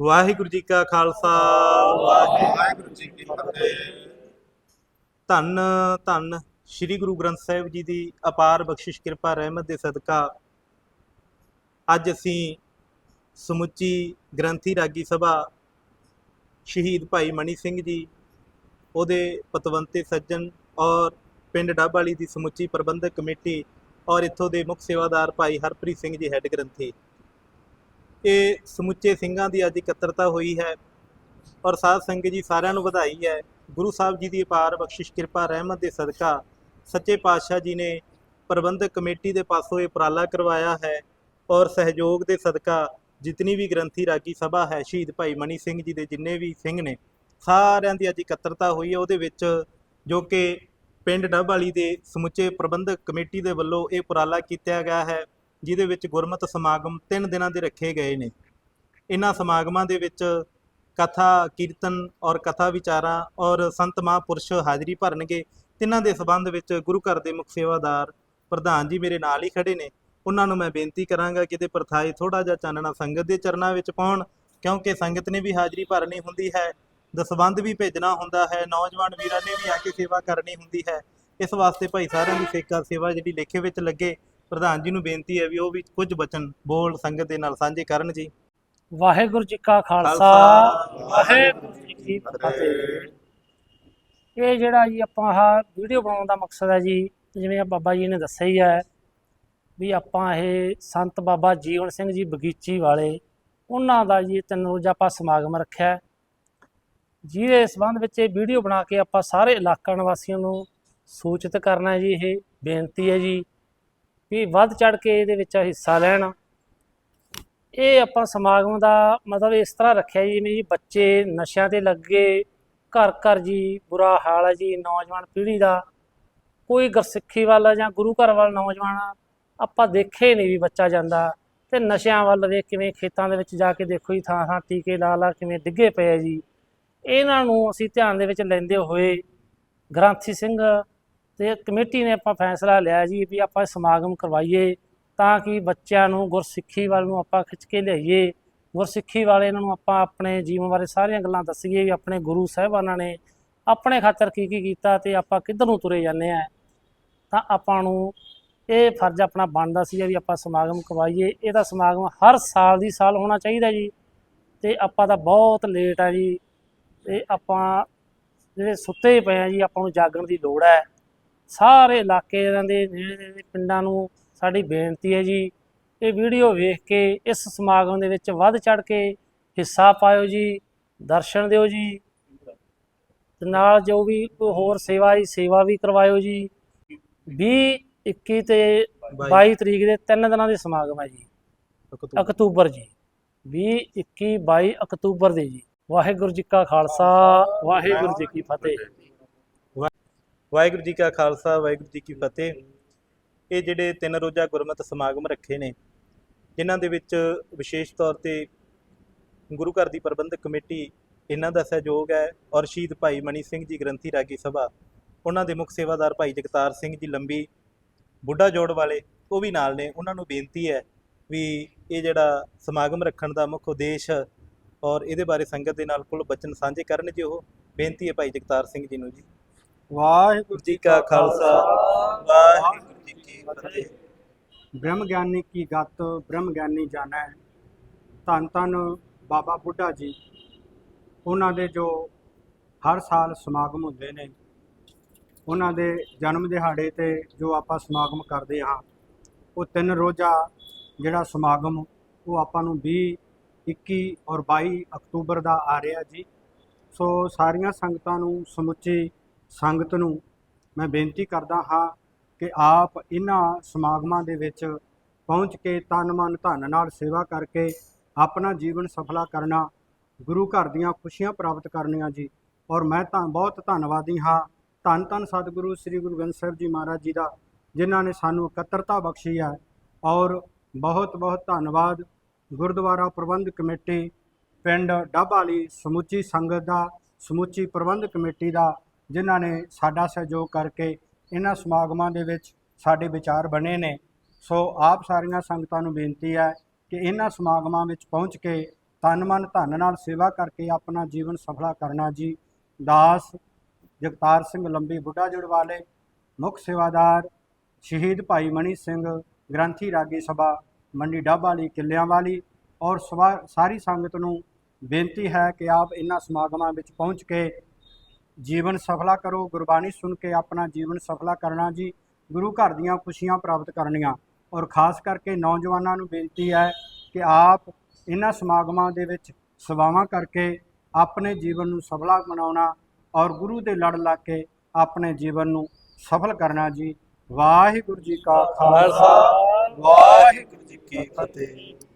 ਵਾਹਿਗੁਰੂ ਜੀ ਕਾ ਖਾਲਸਾ। ਵਾਹਿਗੁਰੂ ਜੀ ਕੀ ਫਤਿਹ। ਧੰਨ ਧੰਨ ਸ੍ਰੀ ਗੁਰੂ ਗ੍ਰੰਥ ਸਾਹਿਬ ਜੀ ਦੀ ਅਪਾਰ ਬਖਸ਼ਿਸ਼ ਕਿਰਪਾ ਰਹਿਮਤ ਦੇ ਸਦਕਾ ਅੱਜ ਅਸੀਂ ਸਮੁੱਚੀ ਗ੍ਰੰਥੀ ਰਾਗੀ ਸਭਾ ਸ਼ਹੀਦ ਭਾਈ ਮਣੀ ਸਿੰਘ ਜੀ ਉਹਦੇ ਪਤਵੰਤੇ ਸੱਜਣ ਔਰ ਪਿੰਡ ਡੱਬਵਾਲੀ ਦੀ ਸਮੁੱਚੀ ਪ੍ਰਬੰਧਕ ਕਮੇਟੀ ਔਰ ਇੱਥੋਂ ਦੇ ਮੁੱਖ ਸੇਵਾਦਾਰ ਭਾਈ ਹਰਪ੍ਰੀਤ ਸਿੰਘ ਜੀ ਹੈੱਡ ਗ੍ਰੰਥੀ। ਇਹ ਸਮੁੱਚੇ ਸਿੰਘਾਂ ਦੀ ਅੱਜ ਇਕੱਤਰਤਾ ਹੋਈ ਹੈ। ਔਰ ਸਾਧ ਸੰਗਤ ਜੀ ਸਾਰਿਆਂ ਨੂੰ ਵਧਾਈ ਹੈ। ਗੁਰੂ ਸਾਹਿਬ ਜੀ ਦੀ ਅਪਾਰ ਬਖਸ਼ਿਸ਼, ਕਿਰਪਾ, ਰਹਿਮਤ ਦੇ ਸਦਕਾ ਸੱਚੇ ਪਾਤਸ਼ਾਹ ਜੀ ਨੇ ਪ੍ਰਬੰਧਕ ਕਮੇਟੀ ਦੇ ਪਾਸੋਂ ਇਹ ਉਪਰਾਲਾ ਕਰਵਾਇਆ ਹੈ ਔਰ ਸਹਿਯੋਗ ਦੇ ਸਦਕਾ ਜਿਤਨੀ ਵੀ ਗ੍ਰੰਥੀ ਰਾਗੀ ਸਭਾ ਹੈ, ਸ਼ਹੀਦ ਭਾਈ ਮਨੀ ਸਿੰਘ ਜੀ ਦੇ ਜਿੰਨੇ ਵੀ ਸਿੰਘ ਨੇ, ਸਾਰਿਆਂ ਦੀ ਅੱਜ ਇਕੱਤਰਤਾ ਹੋਈ ਹੈ। ਉਹਦੇ ਵਿੱਚ ਜੋ ਕਿ ਪਿੰਡ ਡੱਬ ਵਾਲੀ ਦੇ ਸਮੁੱਚੇ ਪ੍ਰਬੰਧਕ ਕਮੇਟੀ ਦੇ ਵੱਲੋਂ ਇਹ ਉਪਰਾਲਾ ਕੀਤਾ ਗਿਆ ਹੈ। ਜਿਹਦੇ ਵਿੱਚ ਗੁਰਮਤਿ ਸਮਾਗਮ 3 ਦਿਨਾਂ ਦੇ ਰੱਖੇ ਗਏ ਨੇ। ਇਹਨਾਂ ਸਮਾਗਮਾਂ ਦੇ ਵਿੱਚ ਕਥਾ, ਕੀਰਤਨ ਔਰ ਕਥਾ ਵਿਚਾਰਾਂ ਔਰ ਸੰਤ ਮਹਾਂਪੁਰਸ਼ ਹਾਜ਼ਰੀ ਭਰਨਗੇ। ਤਿੰਨਾਂ ਦੇ ਸਬੰਧ ਵਿੱਚ ਗੁਰੂ ਘਰ ਦੇ ਮੁਖ ਸੇਵਾਦਾਰ ਪ੍ਰਧਾਨ ਜੀ ਮੇਰੇ ਨਾਲ ਹੀ ਖੜੇ ਨੇ। ਉਹਨਾਂ ਨੂੰ ਮੈਂ ਬੇਨਤੀ ਕਰਾਂਗਾ ਕਿ ਇਹਦੇ ਪਰਥਾਈ ਥੋੜਾ ਜਿਹਾ ਚਾਨਣਾ ਸੰਗਤ ਦੇ ਚਰਨਾਂ ਵਿੱਚ ਪਾਉਣ, ਕਿਉਂਕਿ ਸੰਗਤ ਨੇ ਵੀ ਹਾਜ਼ਰੀ ਭਰਨੀ ਹੁੰਦੀ ਹੈ। ਦਸਵੰਧ ਵੀ ਭੇਜਣਾ ਹੁੰਦਾ ਹੈ, ਨੌਜਵਾਨ ਵੀਰਾਂ ਨੇ ਵੀ ਆ ਕੇ ਸੇਵਾ ਕਰਨੀ ਹੁੰਦੀ ਹੈ। ਇਸ ਵਾਸਤੇ ਭਾਈ ਸਾਰਿਆਂ ਦੀ ਸੇਕਾ ਸੇਵਾ ਜਿਹੜੀ ਲੇਖੇ ਵਿੱਚ ਲੱਗੇ ਪ੍ਰਧਾਨ ਜੀ ਨੂੰ ਬੇਨਤੀ ਹੈ ਵੀ ਉਹ ਵੀ ਕੁਝ ਬਚਨ ਬੋਲ ਸੰਗਤ ਦੇ ਨਾਲ ਸਾਂਝੇ ਕਰਨ ਜੀ। ਵਾਹਿਗੁਰੂ ਜੀ ਕਾ ਖਾਲਸਾ ਵਾਹਿਗੁਰੂ ਜੀ ਕੀ ਫਤਿਹ। ਇਹ ਜਿਹੜਾ ਜੀ ਆਪਾਂ ਆਹ ਵੀਡੀਓ ਬਣਾਉਣ ਦਾ ਮਕਸਦ ਹੈ ਜੀ ਜਿਵੇਂ ਆ ਬਾਬਾ ਜੀ ਨੇ ਦੱਸਿਆ ਹੀ ਹੈ ਵੀ ਆਪਾਂ ਇਹ ਸੰਤ ਬਾਬਾ ਜੀਵਨ ਸਿੰਘ ਜੀ ਬਗੀਚੀ ਵਾਲੇ ਉਹਨਾਂ ਦਾ ਜੀ ਤਿੰਨ ਰੋਜ਼ਾ ਆਪਾਂ ਸਮਾਗਮ ਰੱਖਿਆ। ਜਿਹਦੇ ਸੰਬੰਧ ਵਿੱਚ ਇਹ ਵੀਡੀਓ ਬਣਾ ਕੇ ਆਪਾਂ ਸਾਰੇ ਇਲਾਕਾ ਨਿਵਾਸੀਆਂ ਨੂੰ ਸੂਚਿਤ ਕਰਨਾ ਹੈ ਜੀ ਇਹ ਬੇਨਤੀ ਹੈ ਜੀ। ਵੀ ਵੱਧ ਚੜ ਕੇ ਇਹਦੇ ਵਿੱਚ ਹਿੱਸਾ ਲੈਣ। ਇਹ ਆਪਾਂ ਸਮਾਗਮ ਦਾ ਮਤਲਬ ਇਸ ਤਰ੍ਹਾਂ ਰੱਖਿਆ ਜੀ ਜਿਵੇਂ ਜੀ ਬੱਚੇ ਨਸ਼ਿਆਂ ਤੇ ਲੱਗੇ, ਘਰ ਘਰ ਜੀ, ਬੁਰਾ ਹਾਲ ਹੈ ਜੀ, ਨੌਜਵਾਨ ਪੀੜ੍ਹੀ ਦਾ। ਕੋਈ ਗੁਰਸਿੱਖੀ ਵੱਲ ਜਾਂ ਗੁਰੂ ਘਰ ਵੱਲ ਨੌਜਵਾਨ ਆਪਾਂ ਦੇਖੇ ਨਹੀਂ ਵੀ ਬੱਚਾ ਜਾਂਦਾ। ਤੇ ਨਸ਼ਿਆਂ ਵੱਲ ਵੇਖ ਕਿਵੇਂ ਖੇਤਾਂ ਦੇ ਵਿੱਚ ਜਾ ਕੇ ਦੇਖੋ ਜੀ, ਥਾਂ ਥਾਂ ਟੀਕੇ ਲਾ ਲਾ ਕਿਵੇਂ ਡਿੱਗੇ ਪਏ ਜੀ। ਇਹਨਾਂ ਨੂੰ ਅਸੀਂ ਧਿਆਨ ਦੇ ਵਿੱਚ ਲੈਂਦੇ ਹੋਏ ਗ੍ਰੰਥੀ ਸਿੰਘ ਤੇ ਕਮੇਟੀ ਨੇ ਆਪਾਂ ਫੈਸਲਾ ਲਿਆ ਜੀ ਵੀ ਆਪਾਂ ਸਮਾਗਮ ਕਰਵਾਈਏ ਤਾਂ ਕਿ ਬੱਚਿਆਂ ਨੂੰ, ਗੁਰਸਿੱਖੀ ਵੱਲ ਨੂੰ ਆਪਾਂ ਖਿੱਚ ਕੇ ਲਿਆਈਏ। ਗੁਰਸਿੱਖੀ ਵਾਲੇ ਇਹਨਾਂ ਨੂੰ ਆਪਾਂ ਆਪਣੇ ਜੀਵਨ ਬਾਰੇ ਸਾਰੀਆਂ ਗੱਲਾਂ ਦੱਸੀਏ ਵੀ ਆਪਣੇ ਗੁਰੂ ਸਾਹਿਬਾਨਾਂ ਨੇ ਆਪਣੇ ਖਾਤਰ ਕੀ ਕੀ ਕੀਤਾ ਤੇ ਆਪਾਂ ਕਿੱਧਰ ਨੂੰ ਤੁਰੇ ਜਾਂਦੇ ਆ। ਤਾਂ ਆਪਾਂ ਨੂੰ ਇਹ ਫਰਜ਼ ਆਪਣਾ ਬਣਦਾ ਸੀ ਵੀ ਆਪਾਂ ਸਮਾਗਮ ਕਰਵਾਈਏ। ਇਹਦਾ ਸਮਾਗਮ ਹਰ ਸਾਲ ਦੀ ਸਾਲ ਹੋਣਾ ਚਾਹੀਦਾ ਜੀ। ਤੇ ਆਪਾਂ ਤਾਂ ਬਹੁਤ ਲੇਟ ਆ ਜੀ। ਤੇ ਆਪਾਂ ਜਿਹੜੇ ਸੁੱਤੇ ਪਏ ਆ ਜੀ, ਆਪਾਂ ਨੂੰ ਜਾਗਣ ਦੀ ਲੋੜ ਹੈ। ਸਾਰੇ ਇਲਾਕੇ ਦੇ ਨੇੜੇ ਦੇ ਪਿੰਡਾਂ ਨੂੰ ਸਾਡੀ ਬੇਨਤੀ ਹੈ ਜੀ ਇਹ ਵੀਡੀਓ ਵੇਖ ਕੇ ਇਸ ਸਮਾਗਮ ਦੇ ਵਿੱਚ ਵੱਧ ਚੜ ਕੇ ਹਿੱਸਾ ਪਾਇਓ ਜੀ ਦਰਸ਼ਨ ਦਿਓ ਜੀ ਤੇ ਨਾਲ ਜੋ ਵੀ ਹੋਰ ਸੇਵਾ ਹੈ ਸੇਵਾ ਵੀ ਕਰਵਾਇਓ ਜੀ। 20 21 ਤੇ 22 ਤਰੀਕ ਦੇ ਤਿੰਨ ਦਿਨਾਂ ਦੇ ਸਮਾਗਮ ਹੈ ਜੀ। ਅਕਤੂਬਰ। ਜੀ। 20 21 22 ਅਕਤੂਬਰ ਦੇ ਜੀ। ਵਾਹਿਗੁਰੂ ਜੀ ਕਾ ਖਾਲਸਾ ਵਾਹਿਗੁਰੂ ਜੀ ਕੀ ਫਤਿਹ। ਵਾਹਿਗੁਰੂ ਜੀ ਕਾ ਖਾਲਸਾ, ਵਾਹਿਗੁਰੂ ਜੀ ਕੀ ਫਤਿਹ। ਇਹ ਜਿਹੜੇ ਤਿੰਨ ਰੋਜ਼ਾ ਗੁਰਮਤਿ ਸਮਾਗਮ ਰੱਖੇ ਨੇ, ਜਿਨ੍ਹਾਂ ਦੇ ਵਿੱਚ ਵਿਸ਼ੇਸ਼ ਤੌਰ ਤੇ ਗੁਰੂ ਘਰ ਦੀ ਪ੍ਰਬੰਧਕ ਕਮੇਟੀ ਇਹਨਾਂ ਦਾ ਸਹਿਯੋਗ ਹੈ ਔਰ ਸ਼ਹੀਦ ਭਾਈ ਮਨੀ ਸਿੰਘ ਜੀ ਗ੍ਰੰਥੀ ਰਾਗੀ ਸਭਾ, ਉਹਨਾਂ ਦੇ ਮੁੱਖ ਸੇਵਾਦਾਰ ਭਾਈ ਜਗਤਾਰ ਸਿੰਘ ਜੀ ਲੰਬੀ, ਬੁੱਢਾ ਜੋੜ ਵਾਲੇ, ਉਹ ਵੀ ਨਾਲ ਨੇ। ਉਹਨਾਂ ਨੂੰ ਬੇਨਤੀ ਹੈ ਵੀ ਇਹ ਜਿਹੜਾ ਸਮਾਗਮ ਰੱਖਣ ਦਾ ਮੁੱਖ ਉਦੇਸ਼ ਔਰ ਇਹਦੇ ਬਾਰੇ ਸੰਗਤ ਦੇ ਨਾਲ ਕੁੱਲ ਬਚਨ ਸਾਂਝੇ ਕਰਨ ਜੀ ਉਹ। ਬੇਨਤੀ ਹੈ ਭਾਈ ਜਗਤਾਰ ਸਿੰਘ ਜੀ ਨੂੰ ਜੀ। ਵਾਹਿਗੁਰੂ ਜੀ ਕਾ ਖਾਲਸਾ, ਵਾਹਿਗੁਰੂ ਜੀ ਕੀ ਫਤਿਹ। ਬ੍ਰਹਮ ਗਿਆਨੀ ਕੀ ਗਤ, ਬ੍ਰਹਮ ਗਿਆਨੀ ਜਾਣੈ। ਧੰਨ ਧੰਨ ਬਾਬਾ ਬੁੱਢਾ ਜੀ, ਉਹਨਾਂ ਦੇ ਜੋ ਹਰ ਸਾਲ ਸਮਾਗਮ ਹੁੰਦੇ ਨੇ, ਉਹਨਾਂ ਦੇ ਜਨਮ ਦਿਹਾੜੇ ਤੇ ਜੋ ਆਪਾਂ ਸਮਾਗਮ ਕਰਦੇ ਹਾਂ, ਉਹ ਤਿੰਨ ਰੋਜ਼ਾ ਜਿਹੜਾ ਸਮਾਗਮ, ਉਹ ਆਪਾਂ ਨੂੰ 20 21 ਔਰ 22 ਅਕਤੂਬਰ ਦਾ ਆ ਰਿਹਾ ਜੀ। ਸੋ ਸਾਰੀਆਂ ਸੰਗਤਾਂ ਨੂੰ ਸਮੁੱਚੀ ਸੰਗਤ ਨੂੰ ਮੈਂ ਬੇਨਤੀ ਕਰਦਾ ਹਾਂ ਕਿ ਆਪ ਇਹਨਾਂ ਸਮਾਗਮਾਂ ਦੇ ਵਿੱਚ ਪਹੁੰਚ ਕੇ ਤਨ ਮਨ ਧਨ ਨਾਲ ਸੇਵਾ ਕਰਕੇ ਆਪਣਾ ਜੀਵਨ ਸਫਲਾ ਕਰਨਾ, ਗੁਰੂ ਘਰ ਦੀਆਂ ਖੁਸ਼ੀਆਂ ਪ੍ਰਾਪਤ ਕਰਨੀਆਂ ਜੀ। ਔਰ ਮੈਂ ਤਾਂ ਬਹੁਤ ਧੰਨਵਾਦੀ ਹਾਂ ਧੰਨ ਧੰਨ ਸਤਿਗੁਰੂ ਸ੍ਰੀ ਗੁਰੂ ਗ੍ਰੰਥ ਸਾਹਿਬ ਜੀ ਮਹਾਰਾਜ ਜੀ ਦਾ, ਜਿਨ੍ਹਾਂ ਨੇ ਸਾਨੂੰ ਇਕੱਤਰਤਾ ਬਖਸ਼ੀ ਹੈ। ਔਰ ਬਹੁਤ ਬਹੁਤ ਧੰਨਵਾਦ ਗੁਰਦੁਆਰਾ ਪ੍ਰਬੰਧ ਕਮੇਟੀ, ਪਿੰਡ ਡੱਬਾਲੀ ਸਮੁੱਚੀ ਸੰਗਤ ਦਾ, ਸਮੁੱਚੀ ਪ੍ਰਬੰਧ ਕਮੇਟੀ ਦਾ ਜਿਨ੍ਹਾਂ ਨੇ ਸਾਡਾ ਸਹਿਯੋਗ ਕਰਕੇ ਇਹਨਾਂ ਸਮਾਗਮਾਂ ਦੇ ਵਿੱਚ ਸਾਡੇ ਵਿਚਾਰ ਬਣੇ ਨੇ। ਸੋ ਆਪ ਸਾਰੀਆਂ ਸੰਗਤਾਂ ਨੂੰ ਬੇਨਤੀ ਹੈ ਕਿ ਇਹਨਾਂ ਸਮਾਗਮਾਂ ਵਿੱਚ ਪਹੁੰਚ ਕੇ ਤਨ ਮਨ ਧਨ ਨਾਲ ਸੇਵਾ ਕਰਕੇ ਆਪਣਾ ਜੀਵਨ ਸਫਲਾ ਕਰਨਾ ਜੀ। ਦਾਸ ਜਗਤਾਰ ਸਿੰਘ ਲੰਬੀ ਬੁੱਢਾ ਜੁੜ ਵਾਲੇ, ਮੁੱਖ ਸੇਵਾਦਾਰ ਸ਼ਹੀਦ ਭਾਈ ਮਣੀ ਸਿੰਘ, ਗ੍ਰੰਥੀ ਰਾਗੀ ਸਭਾ, ਮੰਡੀ ਡੱਬ ਵਾਲੀ, ਕਿੱਲਿਆਂ ਵਾਲੀ ਔਰ ਸਵਾ- ਸਾਰੀ ਸੰਗਤ ਨੂੰ ਬੇਨਤੀ ਹੈ ਕਿ ਆਪ ਇਹਨਾਂ ਸਮਾਗਮਾਂ ਵਿੱਚ ਪਹੁੰਚ ਕੇ ਜੀਵਨ ਸਫਲਾ ਕਰੋ, ਗੁਰਬਾਣੀ ਸੁਣ ਕੇ ਆਪਣਾ ਜੀਵਨ ਸਫਲਾ ਕਰਨਾ ਜੀ। ਗੁਰੂ ਘਰ ਦੀਆਂ ਖੁਸ਼ੀਆਂ ਪ੍ਰਾਪਤ ਕਰਨੀਆਂ। ਔਰ ਖਾਸ ਕਰਕੇ ਨੌਜਵਾਨਾਂ ਨੂੰ ਬੇਨਤੀ ਹੈ ਕਿ ਆਪ ਇਹਨਾਂ ਸਮਾਗਮਾਂ ਦੇ ਵਿੱਚ ਸੇਵਾਵਾਂ ਕਰਕੇ ਆਪਣੇ ਜੀਵਨ ਨੂੰ ਸਫਲਾ ਬਣਾਉਣਾ ਔਰ ਗੁਰੂ ਦੇ ਲੜ ਲਾ ਕੇ ਆਪਣੇ ਜੀਵਨ ਨੂੰ ਸਫਲ ਕਰਨਾ ਜੀ। ਵਾਹਿਗੁਰੂ ਜੀ ਕਾ ਖਾਲਸਾ। ਵਾਹਿਗੁਰੂ ਜੀ ਕੀ ਫਤਿਹ।